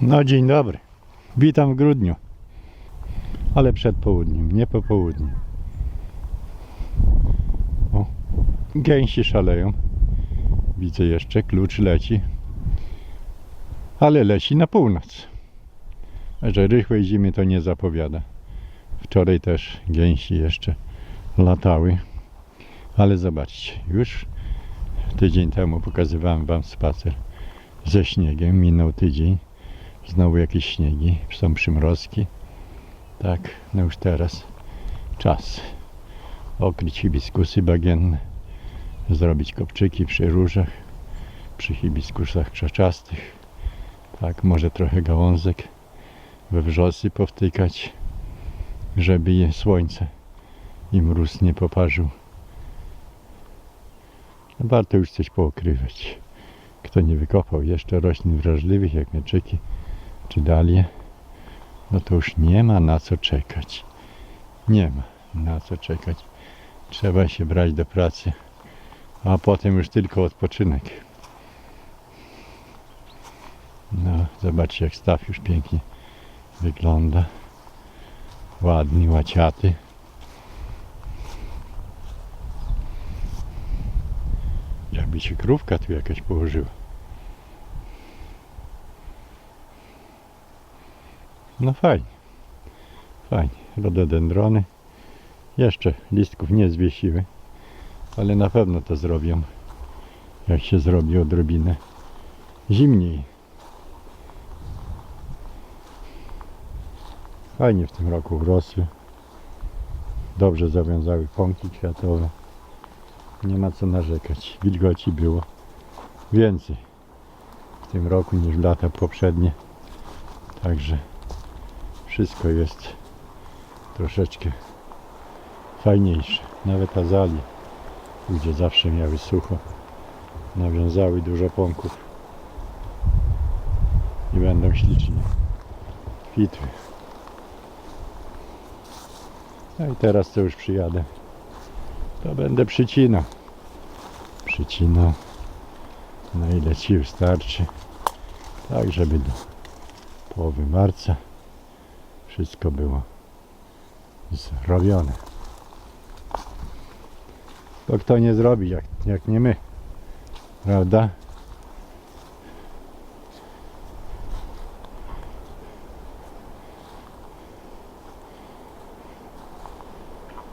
No dzień dobry. Witam w grudniu. Ale przed południem, nie po południu. O, gęsi szaleją. Widzę jeszcze, klucz leci. Ale leci na północ. Że rychłej zimy to nie zapowiada. Wczoraj też gęsi jeszcze latały. Ale zobaczcie, już tydzień temu pokazywałem Wam spacer ze śniegiem. Minął tydzień. Znowu jakieś śniegi, są przymrozki. Tak, no już teraz czas okryć hibiskusy bagienne, zrobić kopczyki przy różach, przy hibiskusach krzaczastych. Tak, może trochę gałązek we wrzosy powtykać, żeby je słońce i mróz nie poparzył. No, Warto już coś pookrywać. Kto nie wykopał jeszcze roślin wrażliwych jak mieczyki, czy dalie, no to już nie ma na co czekać. Nie ma na co czekać. Trzeba się brać do pracy, a potem już tylko odpoczynek. No, zobaczcie jak staw już pięknie wygląda. Ładny, łaciaty. Jakby się krówka tu jakaś położyła. No fajnie. Fajnie. Rododendrony. Jeszcze listków nie zwiesiły. Ale na pewno to zrobią. Jak się zrobi odrobinę zimniej. Fajnie w tym roku urosły. Dobrze zawiązały pąki kwiatowe. Nie ma co narzekać. Wilgoci było więcej w tym roku niż w lata poprzednie. Także wszystko jest troszeczkę fajniejsze. Nawet azalie, gdzie zawsze miały sucho, nawiązały dużo pąków i będą ślicznie kwitły. No i teraz to już przyjadę. To będę przycinał. Przycinał na ile sił starczy. Tak, żeby do połowy marca wszystko było zrobione. To kto nie zrobi, jak, jak nie my. Prawda?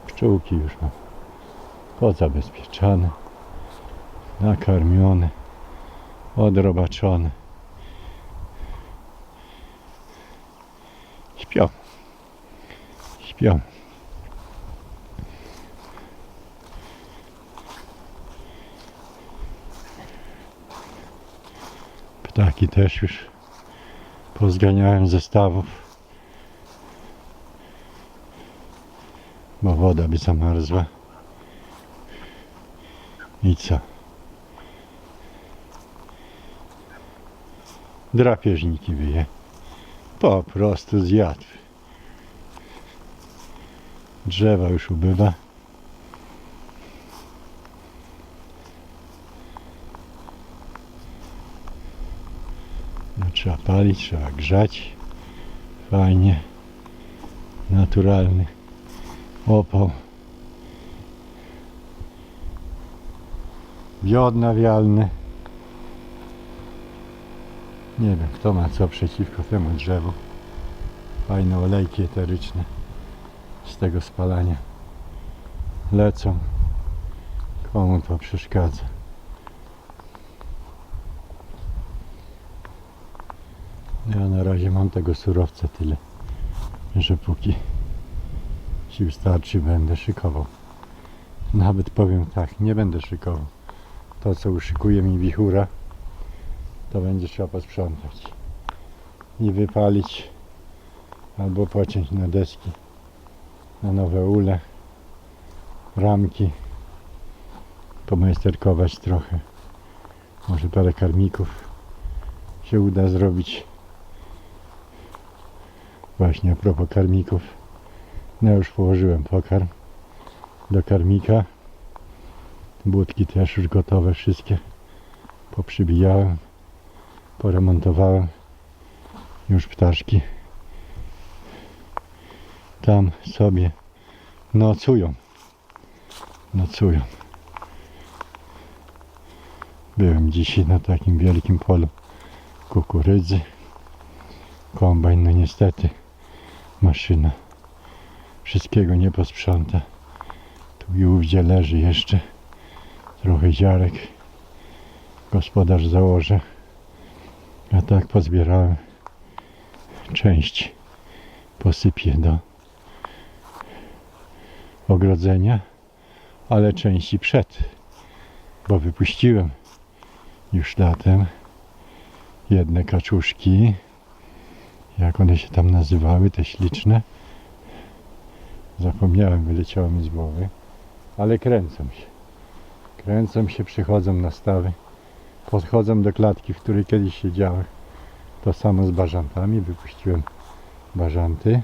Pszczółki już mam pozabezpieczone, nakarmione, odrobaczone. Śpią. Śpią. Ptaki też już pozganiałem ze stawów. Bo woda by zamarzła. I co? Drapieżniki wyje. Po prostu zjadł. Drzewa już ubywa. No, trzeba palić, trzeba grzać. Fajnie. Naturalny opał. Biodnawialny. Nie wiem, kto ma co przeciwko temu drzewu. Fajne olejki eteryczne z tego spalania lecą. Komu to przeszkadza? Ja na razie mam tego surowca tyle, że póki sił starczy będę szykował. Nawet powiem tak, nie będę szykował. To co uszykuje mi wichura, to będzie trzeba posprzątać. I wypalić albo pociąć na deski na nowe ule ramki pomajsterkować trochę. Może parę karmików się uda zrobić. Właśnie a propos karmików no już położyłem pokarm do karmika. Budki też już gotowe wszystkie. Poprzybijałem poremontowałem Już ptaszki tam sobie nocują. Nocują. Byłem dzisiaj na takim wielkim polu kukurydzy. Kombajn, no niestety, maszyna wszystkiego nie posprząta. Tu i ówdzie leży jeszcze trochę ziarek. Gospodarz założy. A tak pozbierałem część. Posypię do ogrodzenia, ale części przed, bo wypuściłem już latem jedne kaczuszki, jak one się tam nazywały, te śliczne. Zapomniałem, wyleciało mi z głowy, ale kręcą się. Kręcą się, przychodzą na stawy, podchodzą do klatki, w której kiedyś siedziałem. To samo z bażantami, wypuściłem bażanty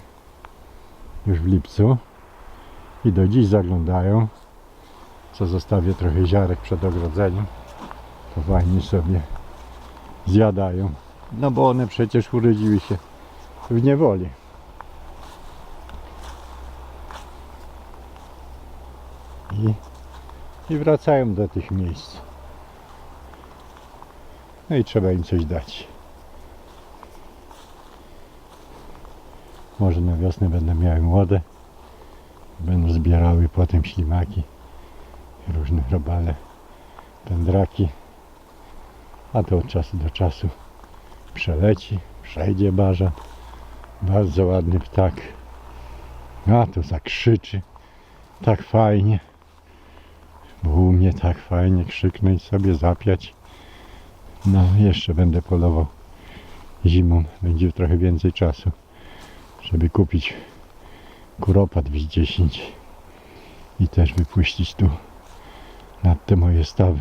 już w lipcu. I do dziś zaglądają. Co zostawię trochę ziarek przed ogrodzeniem. To fajnie sobie zjadają. No bo one przecież urodziły się w niewoli. I, i wracają do tych miejsc no i trzeba im coś dać Może na wiosnę będą miały młode. Będą zbierały potem ślimaki, różne robale, pędraki. A to od czasu do czasu przeleci, przejdzie barza. Bardzo ładny ptak. A tu zakrzyczy. Tak fajnie. Bo u mnie tak fajnie krzyknąć sobie, zapiać. No, jeszcze będę polował zimą. Będzie trochę więcej czasu żeby kupić kuropat W10 i też wypuścić tu nad te moje stawy.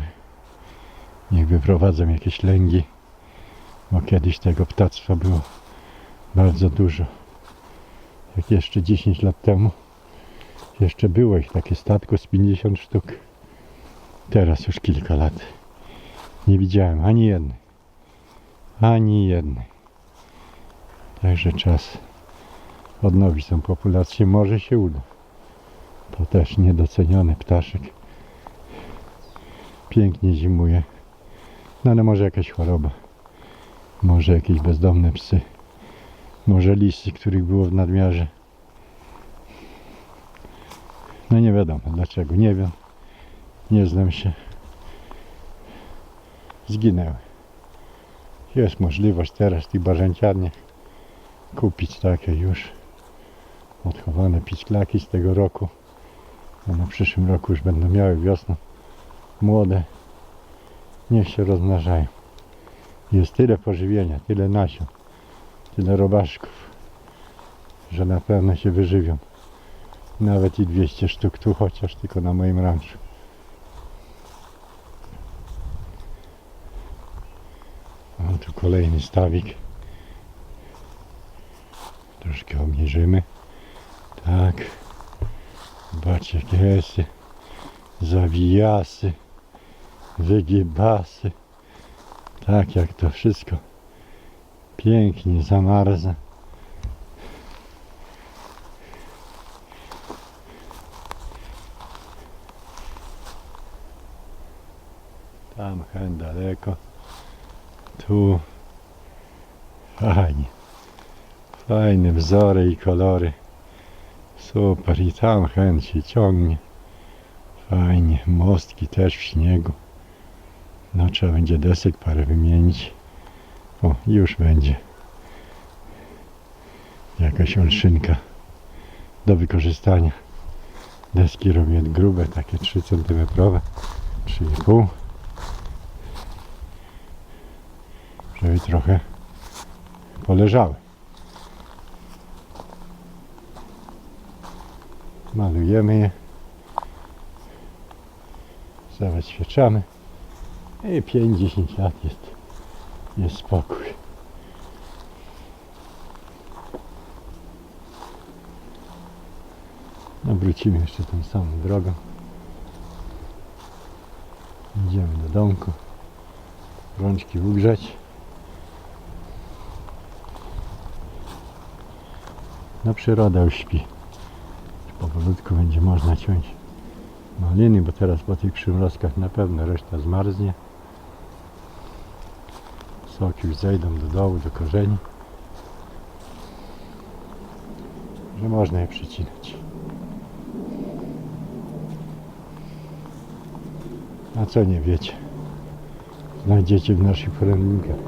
Niech wyprowadzą jakieś lęgi, bo kiedyś tego ptactwa było bardzo dużo. Jak jeszcze 10 lat temu jeszcze było ich takie statko z 50 sztuk. Teraz już kilka lat nie widziałem ani jednej. Ani jednej. Także czas odnowić tą populację. Może się uda. To też niedoceniony ptaszek. Pięknie zimuje. No ale może jakaś choroba. Może jakieś bezdomne psy. Może lisy, których było w nadmiarze. No nie wiadomo dlaczego. Nie wiem. Nie znam się. Zginęły. Jest możliwość teraz tych barzęciarniach kupić takie już odchowane pisklaki z tego roku. A na przyszłym roku już będą miały wiosną młode. Niech się rozmnażają. Jest tyle pożywienia, tyle nasion, tyle robaszków, że na pewno się wyżywią. Nawet i 200 sztuk tu chociaż tylko na moim ranczu. O, tu kolejny stawik. Troszkę obniżymy. Tak. Zobaczcie jakie jest. Zawijasy. Wygibasy. Tak jak to wszystko pięknie zamarza. Tam hen daleko. Tu fajnie. Fajne wzory i kolory. Super. I tam się ciągnie. Fajnie. Mostki też w śniegu. No trzeba będzie desek parę wymienić. O, już będzie. Jakaś olszynka do wykorzystania. Deski robię grube, takie 3 cm, 3,5 żeby trochę poleżały. Malujemy je. Zabezpieczamy. I 5-10 lat jest, jest spokój. No wrócimy jeszcze tą samą drogą. Idziemy do domku. Rączki ugrzać. No przyroda już śpi. Powolutku będzie można ciąć maliny, bo teraz po tych przymrozkach na pewno reszta zmarznie. Soki już zejdą do dołu, do korzeni. Że można je przycinać. A co nie wiecie? Znajdziecie w naszych poradnikach.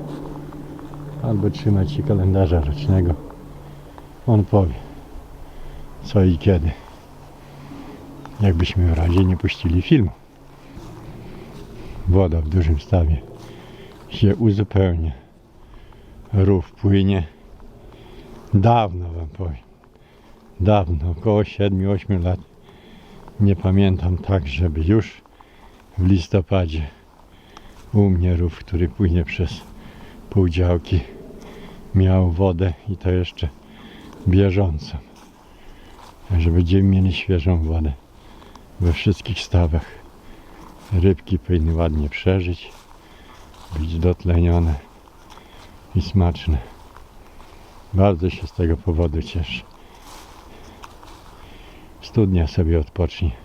Albo trzymać się kalendarza rocznego. On powie co i kiedy. Jakbyśmy w razie nie puścili filmu. Woda w dużym stawie się uzupełnia. Rów płynie. Dawno wam powiem. Dawno, około 7-8 lat. Nie pamiętam tak, żeby już w listopadzie u mnie rów, który płynie przez pół działki, miał wodę i to jeszcze bieżącą. Także będziemy mieli świeżą wodę we wszystkich stawach. Rybki powinny ładnie przeżyć, być dotlenione i smaczne. Bardzo się z tego powodu cieszę. Studnia sobie odpocznie.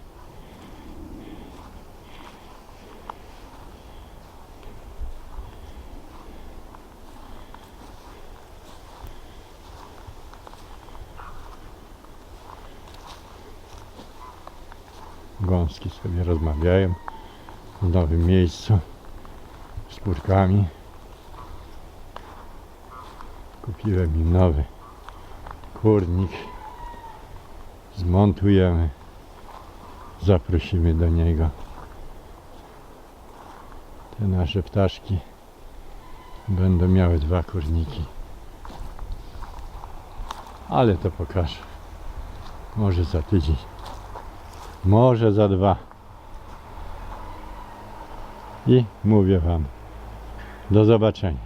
Gąski sobie rozmawiają w nowym miejscu z kurkami. Kupiłem im nowy kurnik. Zmontujemy. Zaprosimy do niego te nasze ptaszki. Będą miały dwa kurniki. Ale to pokażę. Może za tydzień. Może za dwa. I mówię Wam. Do zobaczenia.